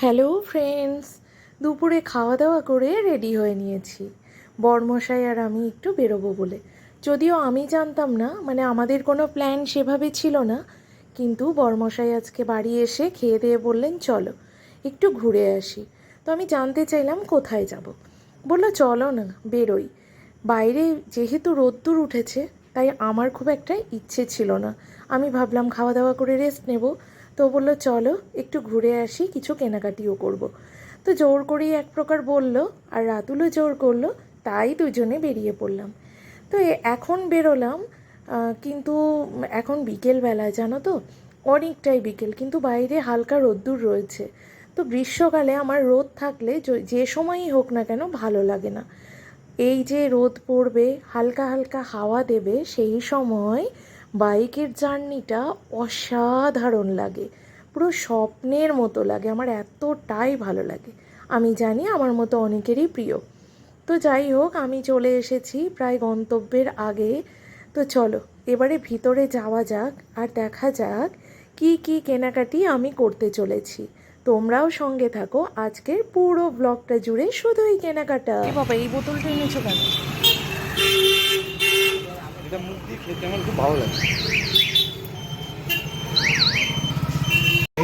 Hello friends, দুপুরে খাওয়া দাওয়া করে রেডি হয়ে নিয়েছি। বরমশাই আর আমি একটু বেরোবো বলে। যদিও আমি জানতাম না মানে আমাদের কোনো প্ল্যান সেভাবে ছিল না, কিন্তু বরমশাই আজকে বাড়ি এসে খেয়ে দিয়ে বললেন, চলো, একটু ঘুরে আসি। তো আমি জানতে চাইলাম, কোথায় যাব? বলল, চলো না, বেরোই। বাইরে যেহেতু রোদ্দুর উঠেছে, তাই আমার খুব একটা ইচ্ছে ছিল না। আমি ভাবলাম খাওয়া দাওয়া করে রেস্ট নেব। তো বলল, চলো, একটু ঘুরে আসি, কিছু কেনাকাটিও করব। তো জোর করেই এক প্রকার বলল, আর রাতুলও জোর করল, তাই দুজনে বেরিয়ে পড়লাম। তো এখন বেরোলাম কিন্তু এখন বিকেলবেলা জানো তো? অনেকটাই বিকেল, কিন্তু বাইরে হালকা রোদ্দুর রয়েছে। তো গ্রীষ্মকালে আমার রোদ থাকলে যে সময়ই হোক না কেন ভালো লাগে না। এই যে রোদ পড়বে, হালকা হালকা হাওয়া দেবে, সেই সময় বাইকের জার্নিটা অসাধারণ লাগে, পুরো স্বপ্নের মতো লাগে, আমার এতটাই ভালো লাগে। আমি জানি আমার মতো অনেকেরই প্রিয়। তো যাই হোক, আমি চলে এসেছি প্রায় গন্তব্যের আগে। তো চলো, এবারে ভিতরে যাওয়া যাক আর দেখা যাক কি কি কেনাকাটি আমি করতে চলেছি। তোমরাও সঙ্গে থাকো, আজকের পুরো ব্লগটা জুড়ে শুধুই কেনাকাটা। বাবা, এই বোতলটা এনেছো কেন? এটা মুখ দিয়ে খেতে আমার খুব ভালো লাগে।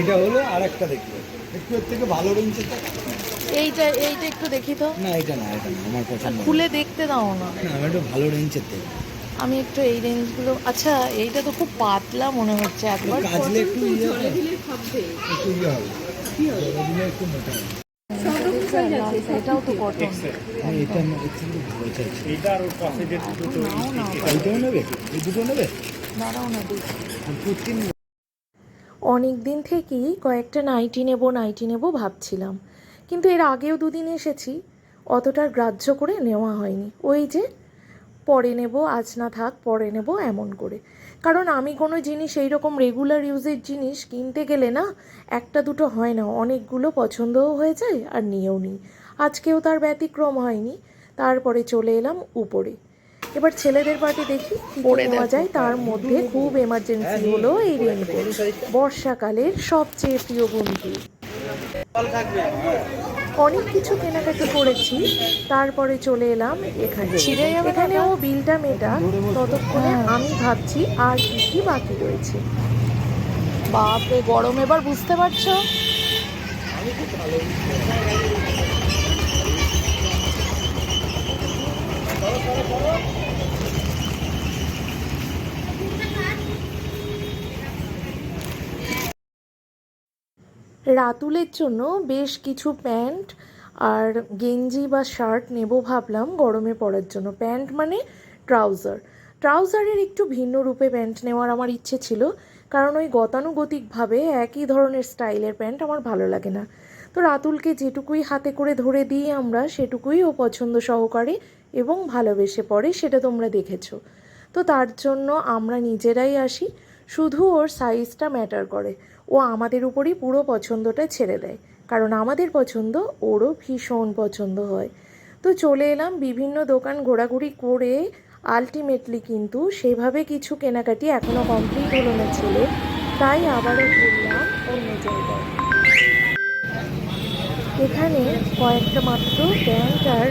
এটা হলো আর একটা দেখবে একটু এর থেকে ভালো রেঞ্জের এইটা এইটা একটু দেখি তো। না এটা না এটা না আমার পছন্দ খুলে দেখতে দাও না। না আমার একটু ভালো রেঞ্জের দেখবে আমি একটু এই রেঞ্জগুলো আচ্ছা এইটা তো খুব পাতলা মনে হচ্ছে একবার। কাজলে একটু ইয়ে হবে। একটু ইয়ে হবে। জলে দিলে একটু মোটা হবে। এটাও তো কটন হ্যাঁ এটা আমার একটু ভালো চাইছি এইটা আর পাশে যে দুটো নাও নেবে? এই দুটো নেবে? দাঁড়াও না দেখি। আর কুর্তি নেবে অনেক দিন থেকেই কয়েকটা নাইটি নেব নাইটি নেব ভাবছিলাম। কিন্তু এর আগেও দুদিন এসেছি অতটা গ্রাহ্য করে নেওয়া হয়নি। ওই যে পরে নেব আজ না থাক পরে নেব এমন করে। কারণ আমি কোনো জিনিস এই রকম রেগুলার ইউজের জিনিস কিনতে গেলে না একটা দুটো হয় না। অনেকগুলো পছন্দও হয়ে যায় আর নিয়েও নিই আজকেও তার ব্যতিক্রম হয়নি। তারপরে চলে এলাম উপরে। এবার ছেলেদের পার্টি দেখি নেওয়া যায়। তার মধ্যে খুব এমার্জেন্সি হলো এই রেনকোট বর্ষাকালের সবচেয়ে প্রিয় বন্ধু। অনেক কিছু কেনাকাটি করেছি তারপরে চলে এলাম এখানে। এখানেও বিলটা মেটা ততক্ষণে আমি ভাবছি আর কি কি বাকি রয়েছে। বাপরে গরম এবার বুঝতে পারছ? রাতুলের জন্য বেশ কিছু প্যান্ট আর গেঞ্জি বা শার্ট নেব ভাবলাম গরমে পরার জন্য। প্যান্ট মানে ট্রাউজার। ট্রাউজারের একটু ভিন্ন রূপে প্যান্ট নেওয়ার আমার ইচ্ছে ছিল, কারণ ওই গতানুগতিকভাবে একই ধরনের স্টাইলের প্যান্ট আমার ভালো লাগে না। তো রাতুলকে যেটুকুই হাতে করে ধরে দিই আমরা, সেটুকুই ও পছন্দ সহকারে এবং ভালোবেসে পড়ে সেটা তোমরা দেখেছ। তো তার জন্য আমরা নিজেরাই আসি। শুধু ওর সাইজটা ম্যাটার করে। ও আমাদের উপরই পুরো পছন্দটা ছেড়ে দেয়। কারণ আমাদের পছন্দ, ওরও ভীষণ পছন্দ হয়। তো চলে এলাম বিভিন্ন দোকান ঘোরাঘুরি করে আলটিমেটলি কিন্তু সেভাবে কিছু কেনাকাটি এখনও কমপ্লিট হলো না ছিল। তাই আবারও ঘুরলাম অন্য জায়গায়। এখানে কয়েকটা মাত্র প্যান্ট আর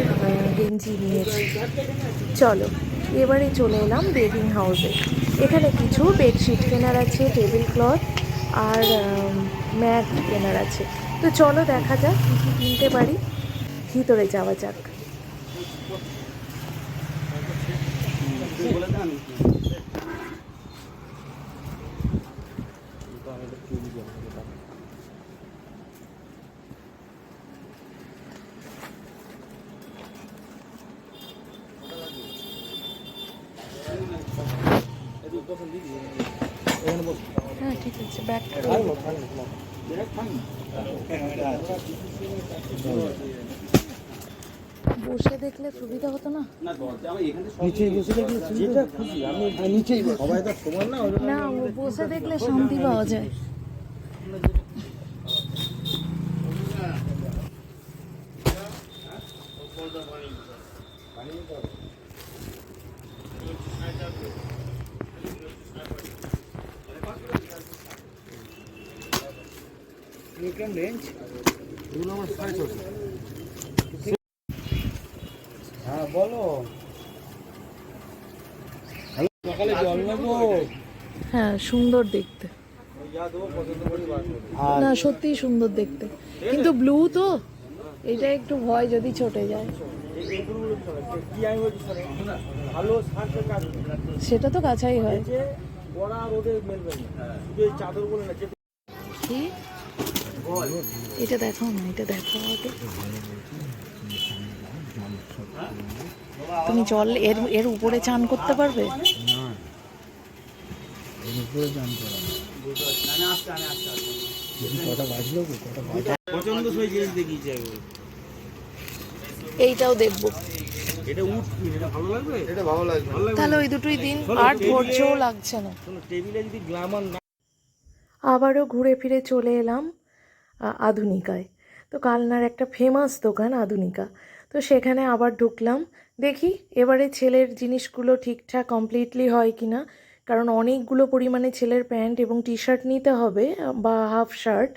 গেঞ্জি নিয়েছি। চলো, এবারে চলে এলাম বেডিং হাউসে এখানে কিছু বেডশিট কেনার আছে, টেবিল ক্লথ আর ম্যাট কেনার আছে। তো চলো দেখা যাক কী কী কিনতে পারি। ভিতরে যাওয়া যাক হ্যাঁ ঠিক আছে ব্যাগটা বসে দেখলে সুবিধা হতো না? নিচেই বসে দেখলে সুবিধা? খুশি আমি নিচেই সবাই তো সমান না না বসে দেখলে শান্তি পাওয়া যায়। রেঞ্জ সাড়ে ছশো। হ্যাঁ বলো। হ্যালো সকালে জল নেব। হ্যাঁ সুন্দর দেখতে। না সত্যিই সুন্দর দেখতে। কিন্তু ব্লু তো এটা একটু ভয় যদি চটে যায়। সেটা তো কাছাই হয়। যে বড়া রোদে মেলবে না। শুধু এই চাদর বলে না যে কি? এটা দেখাও না এটা দেখাও আগে। তুমি জল এর এর উপরে চান করতে পারবে? এইটাও দেখব। এটা উঠ এটা ভালো লাগবে? এটা ভালো লাগবে। তাহলে ওই দুটোই দিন আর ধৈর্যও লাগছে না। টেবিলে যদি গ্লামার আবারও ঘুরে ফিরে চলে এলাম। আধুনিকায়। তো কালনার একটা ফেমাস দোকান আধুনিকা। তো সেখানে আবার ঢুকলাম। দেখি এবারে ছেলের জিনিসগুলো ঠিকঠাক কমপ্লিটলি হয় কি না কারণ অনেকগুলো পরিমাণে ছেলের প্যান্ট এবং টি শার্ট নিতে হবে বা হাফ শার্ট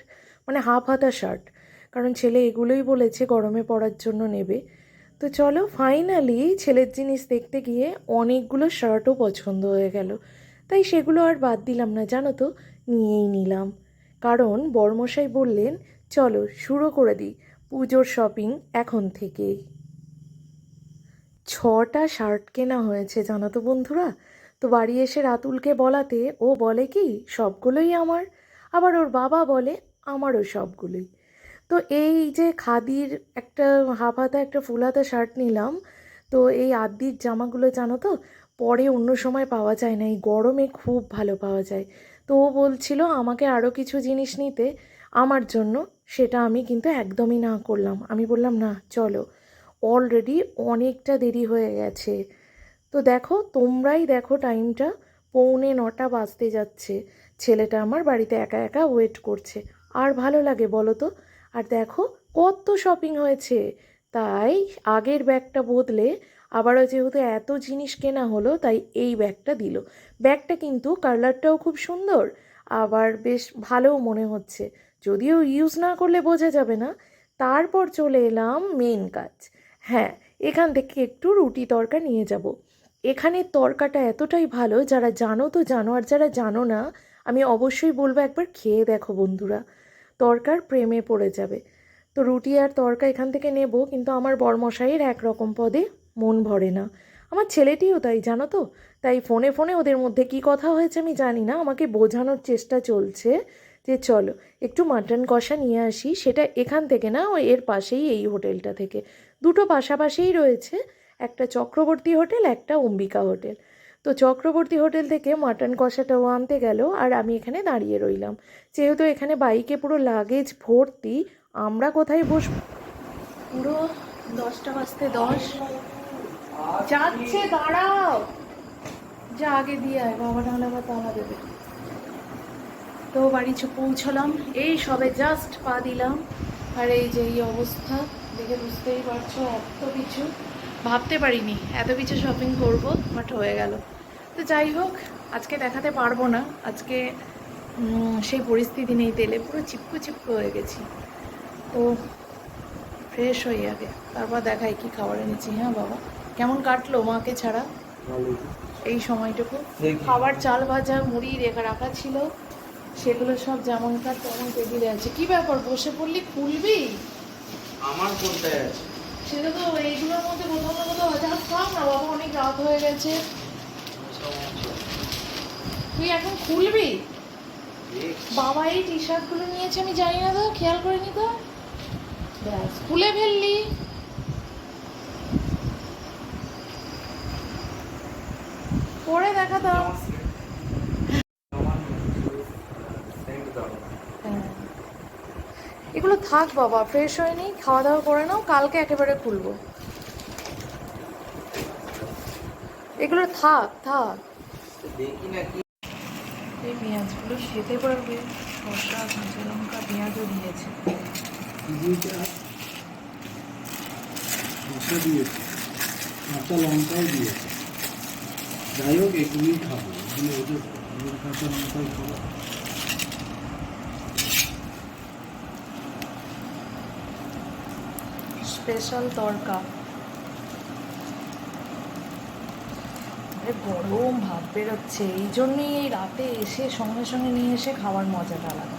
মানে হাফ হাতা শার্ট কারণ ছেলে এগুলোই বলেছে গরমে পরার জন্য নেবে। তো চলো ফাইনালি ছেলের জিনিস দেখতে গিয়ে অনেকগুলো শার্টও পছন্দ হয়ে গেল। তাই সেগুলো আর বাদ দিলাম না, জানো তো? নিয়েই নিলাম। কারণ বর্মশাই বললেন, চলো শুরু করে দিই পুজোর শপিং এখন থেকেই। ছটা শার্ট কেনা হয়েছে, জানো তো বন্ধুরা? তো বাড়ি এসে রাতুলকে বলাতে, ও বলে কি, সবগুলোই আমার। আবার ওর বাবা বলে, আমারও সবগুলোই। তো এই যে খাদির একটা হাফ হাতা একটা ফুল হাতা শার্ট নিলাম, তো এই আদির জামাগুলো জানো তো, পরে অন্য সময় পাওয়া যায় না, এই গরমে খুব ভালো পাওয়া যায়। তো ও বলছিল, আমাকে আরও কিছু জিনিস নিতে। আমার জন্য। সেটা আমি কিন্তু একদমই না করলাম। আমি বললাম, না, চলো। অলরেডি অনেকটা দেরি হয়ে গেছে। তো দেখো, তোমরাই দেখো টাইমটা। পৌনে নটা বাজতে যাচ্ছে। ছেলেটা আমার বাড়িতে একা একা ওয়েট করছে। আর ভালো লাগে বলো তো? আর দেখো, কত শপিং হয়েছে। তাই আগের ব্যাগটা বদলে আবারও যেহেতু এত জিনিস কেনা হলো, তাই এই ব্যাগটা দিল। ব্যাগটা কিন্তু কালারটাও খুব সুন্দর। আবার বেশ ভালোও মনে হচ্ছে। যদিও ইউজ না করলে বোঝা যাবে না। তারপর চলে এলাম মেন কাজ। হ্যাঁ এখান থেকে একটু রুটি তরকা নিয়ে যাব। এখানের তরকাটা এতটাই ভালো, যারা জানো তো জানো, আর যারা জানো না, আমি অবশ্যই বলব একবার খেয়ে দেখো বন্ধুরা। তরকার প্রেমে পড়ে যাবে। তো রুটি আর তরকা এখান থেকে নেব, কিন্তু আমার বরমশাইয়ের একরকম পদে মন ভরে না। আমার ছেলেটিও তাই, জানো তো? তাই ফোনে ফোনে ওদের মধ্যে কি কথা হয়েছে আমি জানি না। আমাকে বোঝানোর চেষ্টা চলছে যে চলো, একটু মাটন কষা নিয়ে আসি। সেটা এখান থেকে না, ওই এর পাশেই এই হোটেলটা থেকে। দুটো পাশাপাশিই রয়েছে, একটা চক্রবর্তী হোটেল, একটা অম্বিকা হোটেল। তো চক্রবর্তী হোটেল থেকে মাটন কষাটাও আনতে গেল আর আমি এখানে দাঁড়িয়ে রইলাম। যেহেতু এখানে বাইকে পুরো লাগেজ ভর্তি, আমরা কোথায় বসবো? পুরো দশটা বাজতে দশ। যাচ্ছে, দাঁড়াও। যা আগে দিয়ে আয়, বাবা নাহলে আবার তালা দেবে। তো বাড়ি পৌঁছলাম। এই সবে জাস্ট পা দিলাম। আর এই যে, এই অবস্থা, দেখে বুঝতেই পারছ, এত কিছু। ভাবতে পারিনি, এত কিছু শপিং করব বাট হয়ে গেল। তো যাই হোক, আজকে দেখাতে পারব না। আজকে সেই পরিস্থিতি নেই তেলে, পুরো চিপকু চিপকু হয়ে গেছি। তো ফ্রেশ হই আগে। তারপর দেখাই কি খাবার এনেছি হ্যাঁ বাবা? কেমন কাটলো মাকে ছাড়া? এই সময়টুকু? খাবার চাল ভাজা মুড়ি রেখা রাখা ছিল। সেগুলো সব যেমনকার তেমন টেবিলে আছে। কি ব্যাপার বসে পড়লি? খুলবি? আমার কোনটায় আছে? সেটা তো এইগুলোর মধ্যে কোথাও না কোথাও আছে। আর থাম না বাবা অনেক রাত হয়ে গেছে। তুই এখন খুলবি? বাবা এই টি শার্টগুলো নিয়েছে আমি জানি না তো খেয়াল করিনি তো? ব্যাস খুলে ফেললি। পরে দেখা দাও। হ্যাঁ। এগুলো থাক বাবা ফ্রেশ হয়নি খাওয়া দাওয়া করে নাও কালকে একেবারে খুলবো। এগুলো থাক থাক। এই পেঁয়াজগুলো খেতে পারবে শসা কাঁচা লঙ্কা পেঁয়াজও দিয়েছে। দিয়েছে। কাঁচা লঙ্কাও দিয়েছে। যাই হোক এগুলোই খাব এগুলো ওদের ওদের লঙ্কাই খাব। স্পেশাল তরকা গরম ভাব বেরোচ্ছে। এই জন্যই এই রাতে এসে সঙ্গে সঙ্গে নিয়ে এসে খাওয়ার মজাটা আলাদা।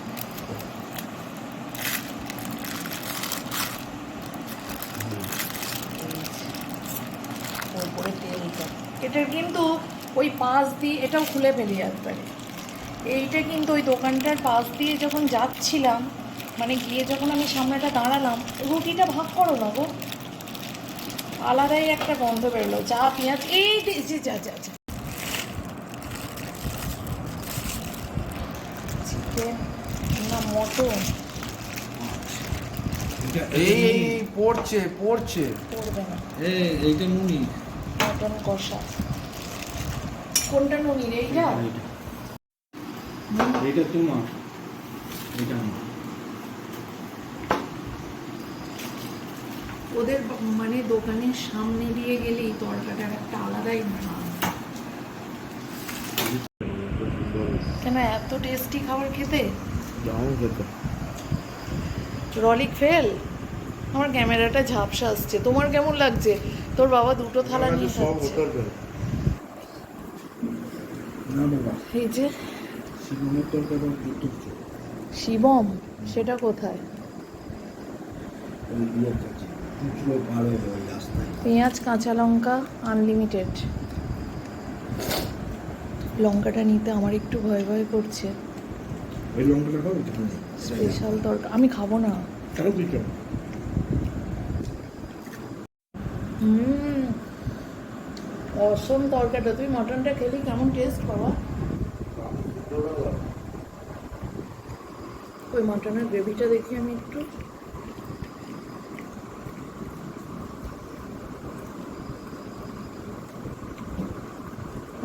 এটা কিন্তু ওই পাশ দিয়ে এটাও খুলে ফেলি একবারে। এইটা কিন্তু ওই দোকানটার পাশ দিয়ে যখন যাচ্ছিলাম মানে গিয়ে যখন আমি সামনেটা দাঁড়ালাম রুটিটা ভাগ করো না গো। আলাদাই একটা গন্ধ বেরোলো চা পেঁয়াজ এই যে- যে যা যা যা। চিকেন না মটন? এই পড়ছে পড়ছে। করবে না। এই এইটা নুনি মটন কষা। কোনটা নুনির এইটা? এইটা। এইটা তোমার এটা আমার ওদের মানে দোকানের সামনে দিয়ে গেলেই তরকাটার একটা আলাদাই কেন এত টেস্টি খাবার খেতে? রলিক ফেল আমার ক্যামেরাটা ঝাপসা আসছে। তোমার কেমন লাগছে? তোর বাবা দুটো থালা নিয়ে খাচ্ছে এই যে তরকারি শিবম সেটা কোথায়? পেঁয়াজ কাঁচা লঙ্কা আনলিমিটেড লঙ্কাটা নিতে আমার একটু ভয় ভয় করছে। স্পেশাল তরকা আমি খাব না তাও কি কেন হুম। অসম তরকাটা তুই মটনটা খেলি কেমন টেস্ট বাবা ওই মটনের গ্রেভিটা দেখি আমি একটু।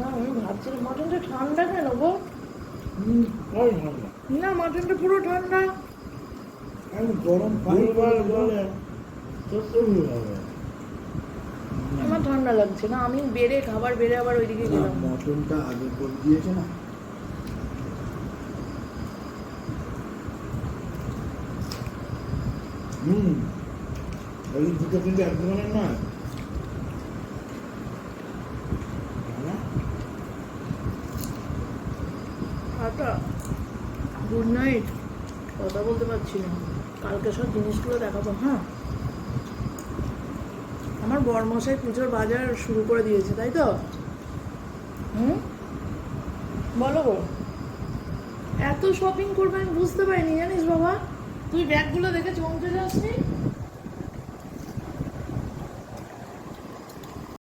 আমি ভাবছিলাম মটনটা ঠান্ডা কেন গো? ভালো না মটনটা পুরো ঠান্ডা। গরম পানি বলে বলে তো তো হবে আমার ঠান্ডা লাগছে না আমি বেড়ে খাবার বেড়ে আবার ওইদিকে গেলাম। মটনটা আগে করে দিয়েছে না? হুম ওই দুটো কিন্তু এক ধরনের না? আটা গুড নাইট কথা বলতে পারছি না। কালকে সব জিনিসগুলো দেখাবো হ্যাঁ? আমার বরমশাই পুজোর বাজার শুরু করে দিয়েছে, তাই তো? হুম? বলো গো এত শপিং করবে আমি বুঝতে পারিনি, জানিস বাবা? তুই ব্যাগগুলো দেখে চমকে